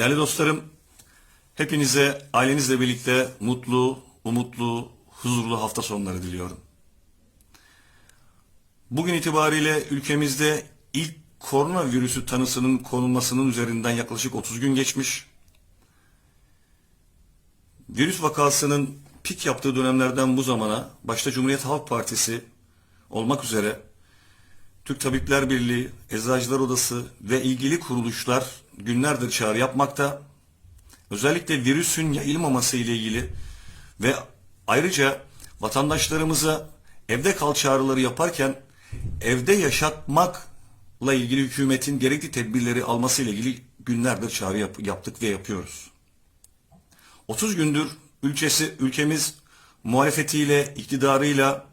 Değerli dostlarım, hepinize ailenizle birlikte mutlu, umutlu, huzurlu hafta sonları diliyorum. Bugün itibariyle ülkemizde ilk koronavirüsü tanısının konulmasının üzerinden yaklaşık 30 gün geçmiş. Virüs vakasının pik yaptığı dönemlerden bu zamana başta Cumhuriyet Halk Partisi olmak üzere Türk Tabipler Birliği, Eczacılar Odası ve ilgili kuruluşlar günlerdir çağrı yapmakta. Özellikle virüsün yayılmaması ile ilgili ve ayrıca vatandaşlarımıza evde kal çağrıları yaparken evde yaşatmakla ilgili hükümetin gerekli tedbirleri alması ile ilgili günlerdir çağrı yap- yaptık ve yapıyoruz. 30 gündür ülkesi ülkemiz muhalefetiyle, iktidarıyla,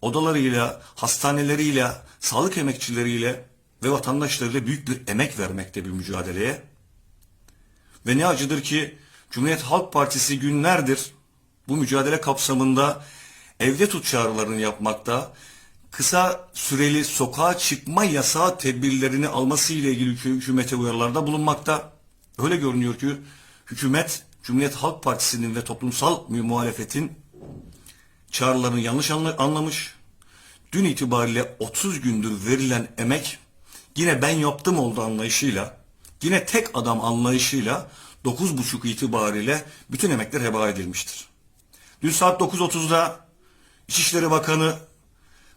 odalarıyla, hastaneleriyle, sağlık emekçileriyle ve vatandaşlarıyla büyük bir emek vermekte bir mücadeleye. Ve ne acıdır ki Cumhuriyet Halk Partisi günlerdir bu mücadele kapsamında evde tut çağrılarını yapmakta, kısa süreli sokağa çıkma yasağı tedbirlerini alması ile ilgili hükü- hükümete uyarılarda bulunmakta. Öyle görünüyor ki hükümet Cumhuriyet Halk Partisi'nin ve toplumsal muhalefetin çağrılarını yanlış anla- anlamış. Dün itibariyle 30 gündür verilen emek yine ben yaptım oldu anlayışıyla, yine tek adam anlayışıyla 9.30 itibariyle bütün emekler heba edilmiştir. Dün saat 9.30'da İçişleri Bakanı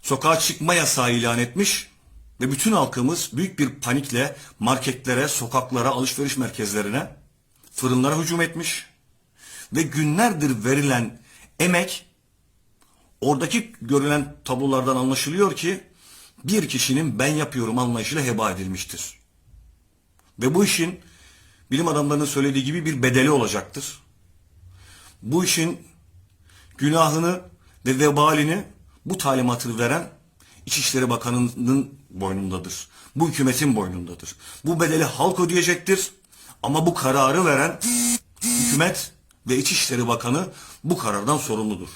sokağa çıkma yasağı ilan etmiş ve bütün halkımız büyük bir panikle marketlere, sokaklara, alışveriş merkezlerine, fırınlara hücum etmiş ve günlerdir verilen emek oradaki görülen tablolardan anlaşılıyor ki bir kişinin ben yapıyorum anlayışıyla heba edilmiştir. Ve bu işin bilim adamlarının söylediği gibi bir bedeli olacaktır. Bu işin günahını ve vebalini bu talimatı veren İçişleri Bakanı'nın boynundadır. Bu hükümetin boynundadır. Bu bedeli halk ödeyecektir. Ama bu kararı veren hükümet ve İçişleri Bakanı bu karardan sorumludur.